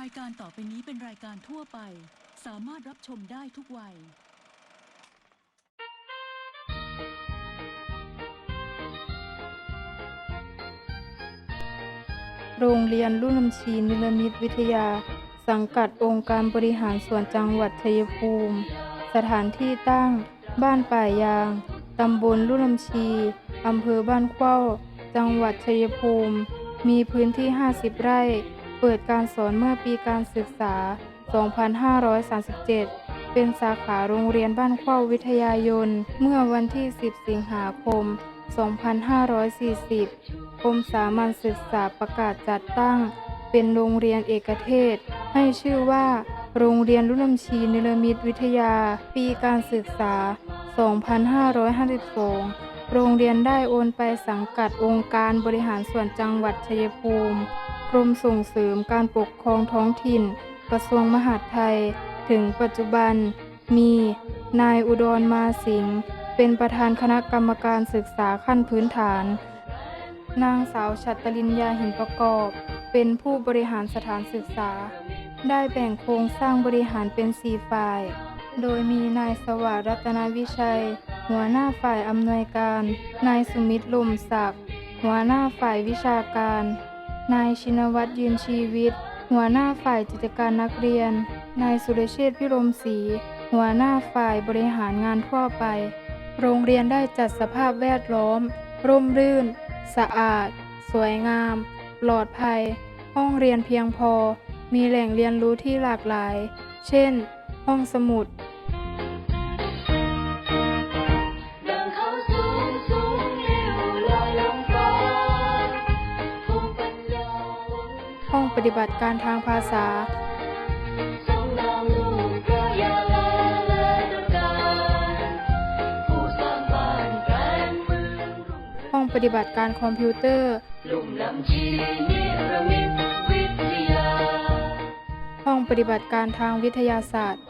รายการต่อไปนี้เป็นรายการทั่วไป สามารถรับชมได้ทุกวัย โรงเรียนลุ่นลำชีนิรมิตวิทยา สังกัดองค์การบริหารส่วนจังหวัดชัยภูมิ สถานที่ตั้ง บ้านป่ายาง ตำบลลุ่นลำชี อำเภอบ้านเข้า จังหวัดชัยภูมิ มีพื้นที่ 50 ไร่ เปิดการสอนเมื่อปีการศึกษา 2537 เป็นสาขาโรงเรียนบ้านเข้าวิทยายน เมื่อวันที่ 10 สิงหาคม 2540กรมสามัญศึกษาประกาศจัดตั้ง เป็นโรงเรียนเอกเทศ ให้ชื่อว่า โรงเรียนรุ่นลำชีนิรมิตวิทยา ปีการศึกษา 2552 โรงเรียนได้โอนไปสังกัดองค์การบริหารส่วนจังหวัดชัยภูมิ กรมส่งเสริมการปกครองท้องถิ่น กระทรวงมหาดไทย ถึงปัจจุบัน มี นายอุดรมาสิงห์เป็นประธานคณะกรรมการศึกษาขั้นพื้นฐาน นางสาวชัตรินยาหินประกอบ เป็นผู้บริหารสถานศึกษา ได้แบ่งโครงสร้างบริหารเป็นสี่ฝ่าย โดยมีนายสวัสดิ์รัตนวิชัย หัวหน้าฝ่ายอำนวยการ นายสุมิตรลมศักดิ์หัวหน้าฝ่ายวิชาการ นายชินวัตรยืนชีวิต หัวหน้าฝ่ายกิจการนักเรียน นายสุรเชษพิรมศรีหัวหน้าฝ่ายบริหารงานทั่วไป โรงเรียนได้จัดสภาพแวดล้อม ร่มรื่น สะอาด สวยงาม ปลอดภัย ห้องเรียนเพียงพอ มีแหล่งเรียนรู้ที่หลากหลาย เช่น ห้องสมุด ปฏิบัติการทางภาษา ห้องปฏิบัติการคอมพิวเตอร์ ห้องปฏิบัติการทางวิทยาศาสตร์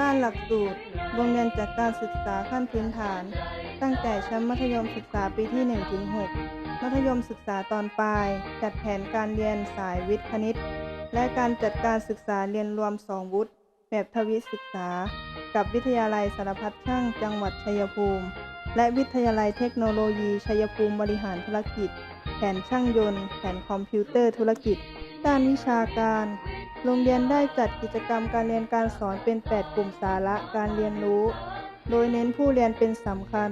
ด้านหลักสูตร โรงเรียนจัดการศึกษาขั้นพื้นฐาน ตั้งแต่ชั้นมัธยมศึกษาปีที่1ถึง6มัธยมศึกษาตอนปลาย จัดแผนการเรียนสายวิทย์คณิต และการจัดการศึกษาเรียนรวม 2 วุฒิแบบทวิศึกษา กับวิทยาลัยสารพัดช่างจังหวัดชัยภูมิ และวิทยาลัยเทคโนโลยีชัยภูมิบริหารธุรกิจ แผนช่างยนต์ แผนคอมพิวเตอร์ธุรกิจ ด้านวิชาการ โรงเรียนได้จัดกิจกรรมการเรียนการสอนเป็น 8 กลุ่มสาระการเรียนรู้ โดยเน้นผู้เรียนเป็นสำคัญ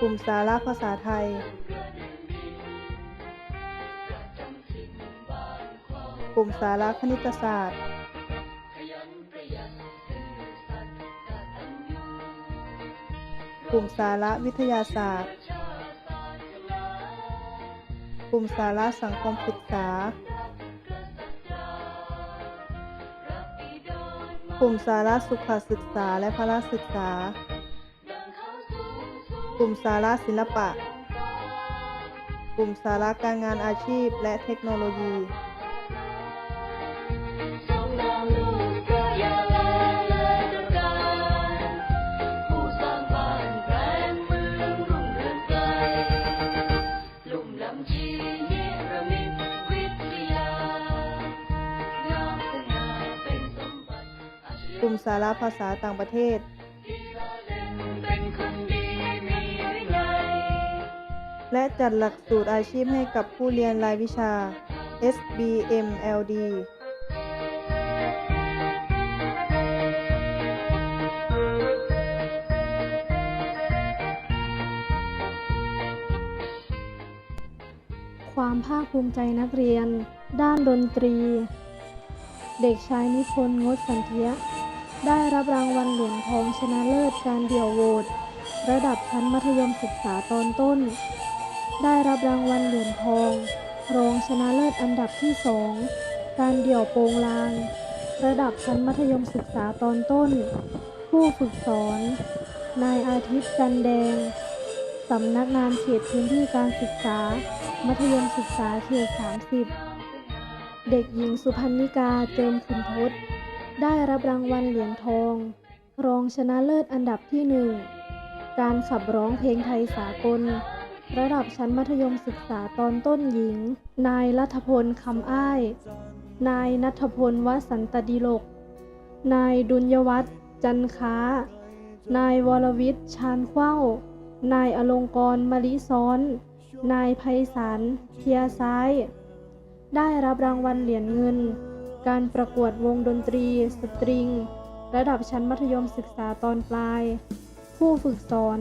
กลุ่มสาระภาษาไทย กลุ่มสาระคณิตศาสตร์ กลุ่มสาระวิทยาศาสตร์ กลุ่มสาระสังคมศึกษา กลุ่มสาระสุขศึกษาและพละศึกษา กลุ่มสาระศิลปะ กลุ่มสาระการงานอาชีพและเทคโนโลยี สาระภาษาต่างประเทศ และจัดหลักสูตรอาชีพให้กับผู้เรียนรายวิชา SBMLD ความภาคภูมิใจนักเรียน ด้านดนตรี เด็กชายนิพนธ์งดสันเทีย ได้รับรางวัลเหรียญทองชนะเลิศการเดี่ยวโหวตระดับชั้นมัธยมศึกษาตอนต้น ได้รับรางวัลเหรียญทอง รองชนะเลิศอันดับที่สองการเดี่ยวโปงลาง ระดับชั้นมัธยมศึกษาตอนต้น ผู้ฝึกสอน นายอาทิตย์จันแดง สำนักงานเขตพื้นที่การศึกษา มัธยมศึกษาเขต 30 เด็กหญิงสุพรรณิกาเจิมขุนทศ ได้รับรางวัลเหรียญทอง รองชนะเลิศอันดับที่หนึ่ง การขับร้องเพลงไทยสากล ระดับชั้นมัธยมศึกษาตอนต้นหญิง นายรัฐพลคำอ้าย นายนัทพลวสันตดิลก นายดุลยวัฒน์จันค้า นายวรวิทย์ชาญเข้า นายอลงกรณ์มลิซ้อน นายไพศาลเทียซ้าย ได้รับรางวัลเหรียญเงิน การประกวดวงดนตรี สตริง ระดับชั้นมัธยมศึกษาตอนปลาย ผู้ฝึกสอน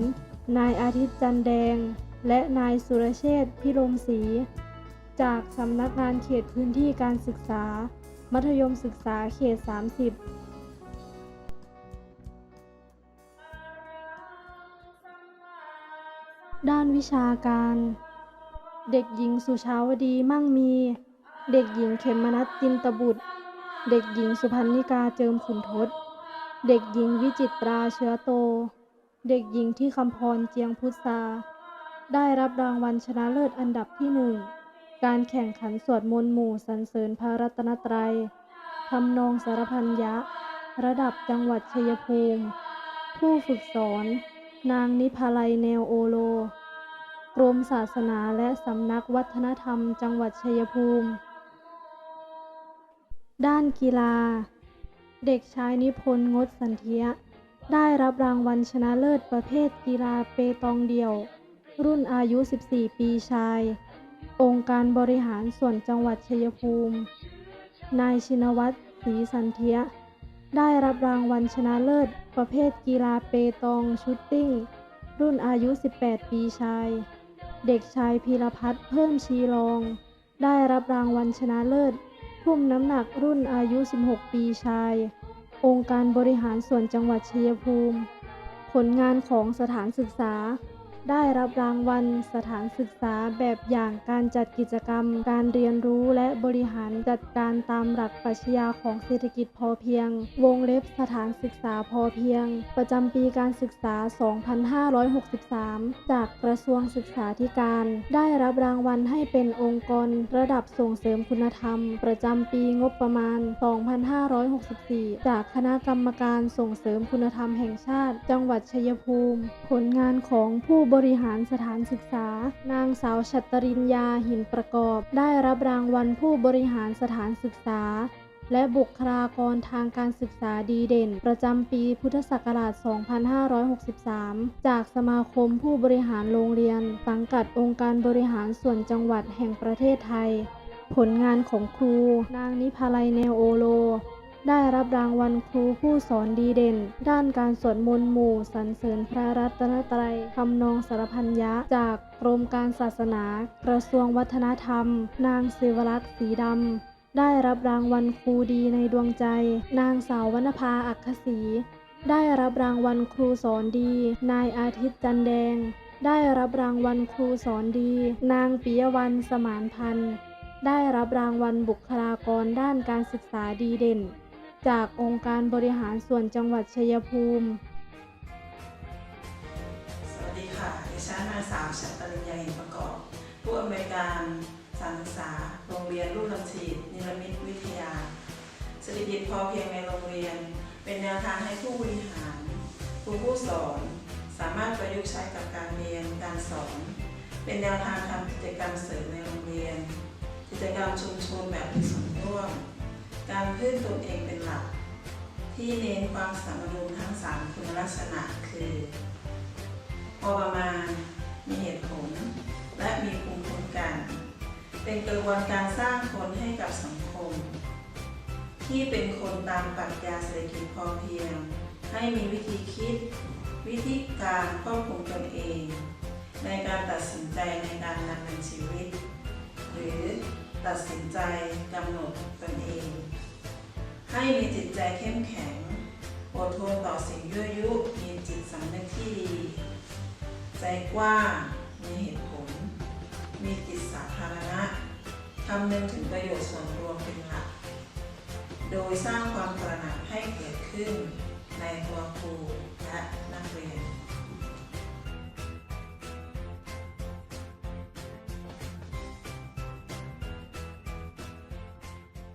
นายอาทิตย์จันแดง และนายสุรเชษฐ์พิรมศรี จากสำนักงานเขตพื้นที่การศึกษา มัธยมศึกษาเขต 30ด้านวิชาการ เด็กหญิงสุชาวดีมั่งมี เด็กหญิงเขมนัสตินตบุตร เด็กหญิงสุพันนิกาเจิมขุนทศ เด็กหญิงวิจิตราเชื้อโต เด็กหญิงที่คำพรเจียงพุทธาได้รับรางวัลชนะเลิศอันดับที่หนึ่ง การแข่งขันสวดมนต์หมู่สรรเสริญพระรัตนตรัยทำนองสารพันยะ ระดับจังหวัดชัยภูมิ ผู้ฝึกสอน นางนิพาลัยแนวโอโล กรมศาสนาและสำนักวัฒนธรรมจังหวัดชัยภูมิ ด้านกีฬา เด็กชายนิพนธ์งดสันเทีย ได้รับรางวัลชนะเลิศประเภทกีฬาเปตองเดี่ยว รุ่นอายุ 14 ปีชาย องค์การบริหารส่วนจังหวัดชัยภูมิ นายชินวัตรศรีสันเทีย ได้รับรางวัลชนะเลิศประเภทกีฬาเปตองชุตติ้ง รุ่นอายุ 18 ปีชาย เด็กชายพีรพัฒน์เพิ่มชีรอง ได้รับรางวัลชนะเลิศ ทุ่มน้ำหนักรุ่นอายุ 16 ปีชาย องค์การบริหารส่วนจังหวัดชัยภูมิ ผลงานของสถานศึกษา ได้รับรางวัลสถานศึกษาแบบอย่างการจัดกิจกรรม การเรียนรู้และบริหารจัดการตามหลักปรัชญาของเศรษฐกิจพอเพียง วงเล็บสถานศึกษาพอเพียง ประจำปีการศึกษา 2563 จากกระทรวงศึกษาธิการ ได้รับรางวัลให้เป็นองค์กรระดับส่งเสริมคุณธรรม ประจำปีงบประมาณ 2564 จากคณะกรรมการส่งเสริมคุณธรรมแห่งชาติ จังหวัดชัยภูมิ ผลงานของผู้บริหารสถานศึกษา นางสาวชัตริญญาหินประกอบ ได้รับรางวัลผู้บริหารสถานศึกษา และบุคลากรทางการศึกษาดีเด่น ประจำปีพุทธศักราช 2563 จากสมาคมผู้บริหารโรงเรียน สังกัดองค์การบริหารส่วนจังหวัดแห่งประเทศไทย ผลงานของครู นางนิพาลัยแนวโอโล ได้รับรางวัลครูผู้สอนดีเด่น ด้านการสวดมนต์หมู่สรรเสริญพระรัตนตรัยทำนองสารพันยะ จากกรมการศาสนา กระทรวงวัฒนธรรม นางศิวรักษ์สีดำได้รับรางวัลครูดีในดวงใจ นางสาววรรณภาอักขศรีได้รับรางวัลครูสอนดี นายอาทิตย์จันแดง ได้รับรางวัลครูสอนดี นางปิยวันสมานพันธ์ได้รับรางวัลบุคลากรด้านการศึกษาดีเด่น จากองค์การบริหารส่วนจังหวัดชัยภูมิ สวัสดีค่ะ ดิฉันนางสาวชัตริญญาหินประกอบ ผู้อำนวยการสานศึกษา โรงเรียนรุ่นลำชีดนิรมิตวิทยาเศรษฐกิจพอเพียงในโรงเรียน เป็นแนวทางให้ผู้บริหารครูผู้สอน สามารถประยุกต์ใช้กับการเรียนการสอน เป็นแนวทางทำกิจกรรมเสริมในโรงเรียน กิจกรรมชุมชนแบบมีส่วนร่วม การพึ่งตนเองเป็นหลัก ที่เน้นความสมดุลทั้งสามคุณลักษณะคือ พอประมาณ มีเหตุผล และมีภูมิคุ้มกัน เป็นกระบวนการสร้างคนให้กับสังคม ที่เป็นคนตามปรัชญาเศรษฐกิจพอเพียง ให้มีวิธีคิด วิธีการควบคุมตนเอง ในการตัดสินใจในการดำเนินชีวิต หรือ ตัดสินใจกำหนดตนเอง ให้มีจิตใจเข้มแข็ง อดทนต่อสิ่งยั่วยุ มีจิตสำนึกที่ดี ใจกว้าง มีเหตุผล มีจิตสาธารณะคำนึงถึงประโยชน์ส่วนรวมเป็นหลัก โดยสร้างความตระหนักให้เกิดขึ้นในตัวครูและนักเรียน